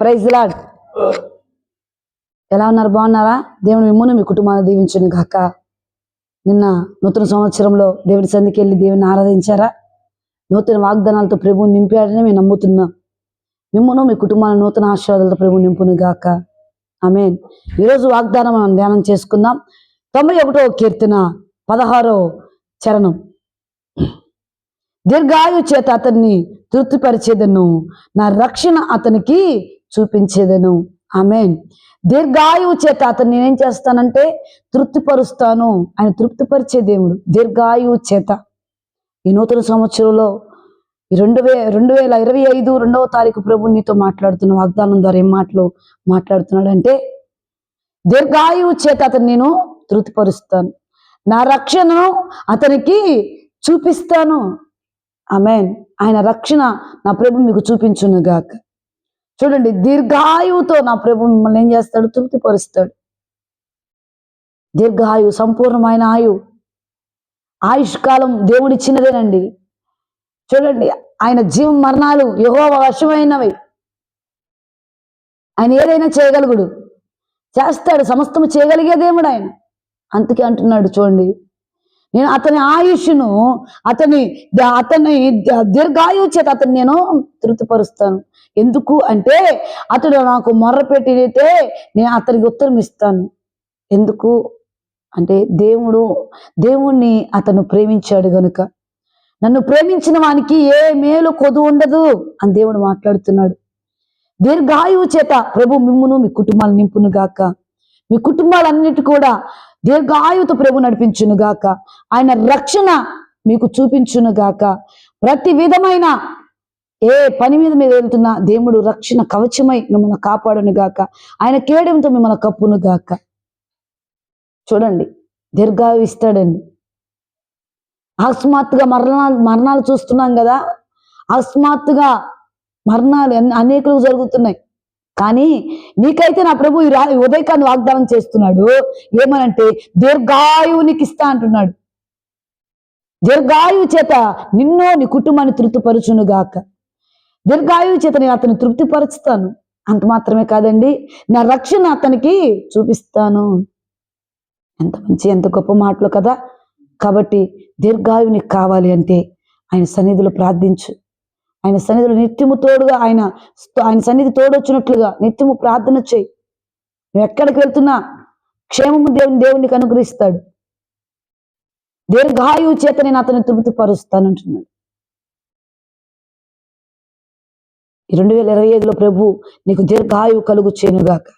Praise lord ఎలా ఉన్నారు? బాగున్నారా? దేవుని మిమ్మల్ని మీ కుటుంబాన్ని దీవించును కాక నిన్న నూతన సంవత్సరంలో దేవుని సంధికి వెళ్ళి దేవుని ఆరాధించారా? నూతన వాగ్దానాలతో ప్రభువుని నింపాడని మేము నమ్ముతున్నాం. మిమ్మును మీ కుటుంబాన్ని నూతన ఆశీర్వాదాలతో ప్రభు నింపును గాక. ఆమెన్. ఈరోజు వాగ్దానం మనం ధ్యానం చేసుకుందాం. తొంభై ఒకటో కీర్తన పదహారో చరణం. దీర్ఘాయు చేత అతన్ని తృప్తిపరిచేదను. నా రక్షణ అతనికి చూపించేదను. ఆమెన్. దీర్ఘాయువు చేత అతన్ని నేనేం చేస్తానంటే తృప్తిపరుస్తాను. ఆయన తృప్తిపరిచే దేవుడు. దీర్ఘాయువు చేత. ఈ నూతన సంవత్సరంలో ఈ రెండు వే రెండు వేల ఇరవై ఐదు రెండవ తారీఖు ప్రభు నీతో మాట్లాడుతున్న వాగ్దానం ద్వారా ఏం మాటలు మాట్లాడుతున్నాడంటే దీర్ఘాయువు చేత అతను నేను తృప్తిపరుస్తాను. నా రక్షణను అతనికి చూపిస్తాను. ఆమెన్. ఆయన రక్షణ నా ప్రభు మీకు చూపించును గాక. చూడండి దీర్ఘాయువుతో నా ప్రభు మిమ్మల్ని ఏం చేస్తాడు? తృప్తిపరుస్తాడు. దీర్ఘాయువు సంపూర్ణమైన ఆయు ఆయుష్ కాలం దేవుడిచ్చినదేనండి. చూడండి ఆయన జీవ మరణాలు యహో వశమైనవి. ఆయన ఏదైనా చేయగలుగుడు. చేస్తాడు సమస్తము చేయగలిగే దేవుడు ఆయన. అందుకే అంటున్నాడు చూడండి నేను అతని ఆయుష్ను అతని అతని దీర్ఘాయు దీర్ఘాయువు చేత అతన్ని నేను తృప్తిపరుస్తాను. ఎందుకు అంటే అతడు నాకు మొర్ర పెట్టినైతే నేను అతనికి ఉత్తరం ఇస్తాను. ఎందుకు అంటే దేవుడు దేవుణ్ణి అతను ప్రేమించాడు గనుక. నన్ను ప్రేమించిన వానికి ఏ మేలు కొదు ఉండదు అని దేవుడు మాట్లాడుతున్నాడు. దీర్ఘాయువు చేత ప్రభు మిమ్మును మీ కుటుంబాలు నింపును గాక మీ కుటుంబాలన్నిటి కూడా దీర్ఘాయుత ప్రభు నడిపించును గాక ఆయన రక్షణ మీకు చూపించును గాక ప్రతి విధమైన ఏ పని మీద మీద వెళ్తున్నా దేవుడు రక్షణ కవచమై మిమ్మల్ని కాపాడునుగాక. ఆయన కేడంతో మిమ్మల్ని కప్పును గాక చూడండి దీర్ఘాయు ఇస్తాడండి. అకస్మాత్తుగా మరణాలు మరణాలు చూస్తున్నాం కదా. అకస్మాత్తుగా మరణాలు అనేకులకు జరుగుతున్నాయి. కానీ నీకైతే నా ప్రభు ఈ ఉదయకాన్ని వాగ్దానం చేస్తున్నాడు. ఏమనంటే దీర్ఘాయువు నీకు ఇస్తా అంటున్నాడు. దీర్ఘాయువు చేత నిన్నో నీ కుటుంబాన్ని తృప్తిపరచును గాక. దీర్ఘాయువు చేత నేను అతన్ని తృప్తిపరుచుతాను అంత మాత్రమే కాదండి నా రక్షణ అతనికి చూపిస్తాను. ఎంత మంచి ఎంత గొప్ప మాటలు కదా. కాబట్టి దీర్ఘాయువు నీకు కావాలి అంటే ఆయన సన్నిధిలో ప్రార్థించు. ఆయన సన్నిధిలో నిత్యము తోడుగా ఆయన ఆయన సన్నిధి తోడొచ్చినట్లుగా నిత్యము ప్రార్థన చేయి. నువ్వు ఎక్కడికి వెళ్తున్నా క్షేమము దేవుని దేవునికి అనుగ్రహిస్తాడు. దీర్ఘాయువు చేత నేను అతను తృప్తి పరుస్తానంటున్నాడు ఈ రెండు వేల ఇరవై ఐదులో ప్రభు నీకు దీర్ఘాయువు కలుగు చేనుగాక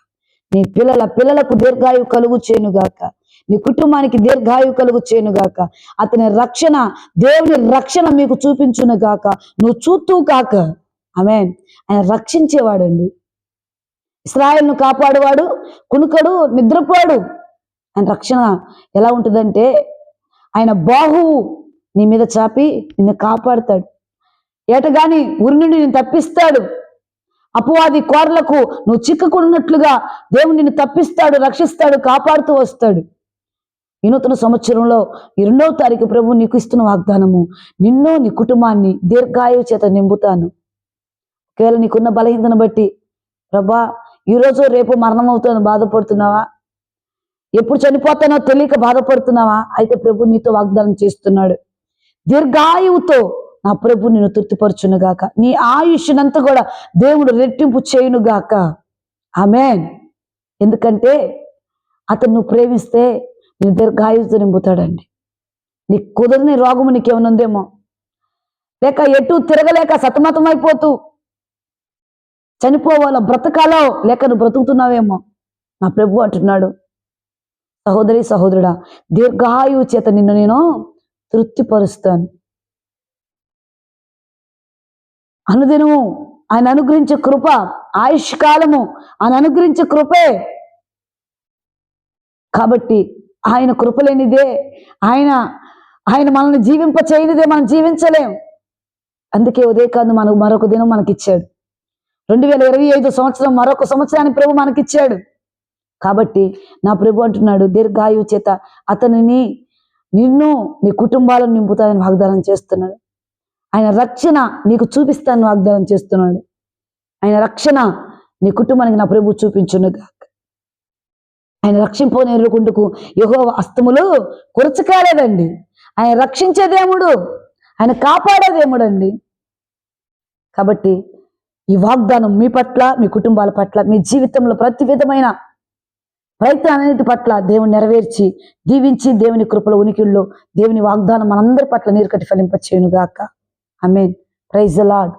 నీ పిల్లల పిల్లలకు దీర్ఘాయువు కలుగు చేనుగాక నీ కుటుంబానికి దీర్ఘాయు కలుగు చేయనుగాక అతని రక్షణ దేవుని రక్షణ మీకు చూపించును గాక. నువ్వు చూస్తూ కాక. ఆమె ఆయన రక్షించేవాడండి. ఇస్రాయల్ను కాపాడువాడు కునుకడు నిద్రపోడు. ఆయన రక్షణ ఎలా ఉంటుందంటే ఆయన బాహువు నీ మీద చాపి నిన్ను కాపాడుతాడు. ఏటగాని ఉరి నుండి నేను తప్పిస్తాడు. అపవాది కోరలకు నువ్వు చిక్కుకున్నట్లుగా దేవుడు నిన్ను తప్పిస్తాడు రక్షిస్తాడు కాపాడుతూ వస్తాడు. ఈ నూతన సంవత్సరంలో రెండవ తారీఖు ప్రభు నీకు ఇస్తున్న వాగ్దానము. నిన్ను నీ కుటుంబాన్ని దీర్ఘాయువు చేత నింపుతాను. ఒకవేళ నీకున్న బలహీనతను బట్టి ప్రభా ఈరోజు రేపు మరణం అవుతాను బాధపడుతున్నావా? ఎప్పుడు చనిపోతానో తెలియక బాధపడుతున్నావా? అయితే ప్రభు నీతో వాగ్దానం చేస్తున్నాడు. దీర్ఘాయువుతో నా ప్రభు నిన్ను తృప్తిపరచునుగాక. నీ ఆయుష్నంతా కూడా దేవుడు రెట్టింపు చేయునుగాక. ఆమెన్. ఎందుకంటే అతను నువ్వు ప్రేమిస్తే నేను దీర్ఘాయువుతో నింపుతాడండి నీకు కుదరని రోగము నీకేమైనా ఉందేమో? లేక ఎటు తిరగలేక సతమతమైపోతూ చనిపోవాలో? బ్రతకాలో? లేక నువ్వు బ్రతుకుతున్నావేమో? నా ప్రభు అంటున్నాడు. సహోదరి సహోదరుడా దీర్ఘాయువు చేత నిన్ను నేను తృప్తిపరుస్తాను. అనుదినము ఆయన అనుగ్రహించే కృప ఆయుష్ కాలము ఆయన అనుగ్రహించే కృపే. కాబట్టి ఆయన కృపలేనిదే ఆయన ఆయన మనల్ని జీవింప చేయనిదే మనం జీవించలేం. అందుకే ఉదయకాంత్ మనకు మరొక దినం మనకిచ్చాడు. రెండు వేల ఇరవై ఐదు సంవత్సరం మరొక సంవత్సరానికి ప్రభు మనకిచ్చాడు. కాబట్టి నా ప్రభు అంటున్నాడు దీర్ఘాయువు చేత అతనిని నిన్ను నీ కుటుంబాలను నింపుతానని వాగ్దానం చేస్తున్నాడు. ఆయన రక్షణ నీకు చూపిస్తాను వాగ్దానం చేస్తున్నాడు. ఆయన రక్షణ నీ కుటుంబానికి నా ప్రభు చూపించును ఆయన రక్షింపనేరుకుంటుకు యహో అస్తములు కురచకాలేదండి. ఆయన రక్షించే దేవుడు ఆయన కాపాడే దేవుడు అండి కాబట్టి ఈ వాగ్దానం మీ పట్ల మీ కుటుంబాల పట్ల మీ జీవితంలో ప్రతి విధమైన ప్రయత్నాలన్నిటి పట్ల దేవుని నెరవేర్చి దీవించి దేవుని కృపల ఉనికిల్లో దేవుని వాగ్దానం మనందరి పట్ల నీరు కట్టి ఫలింపచేయును గాక మీన్ ప్రైజ్ లాడ్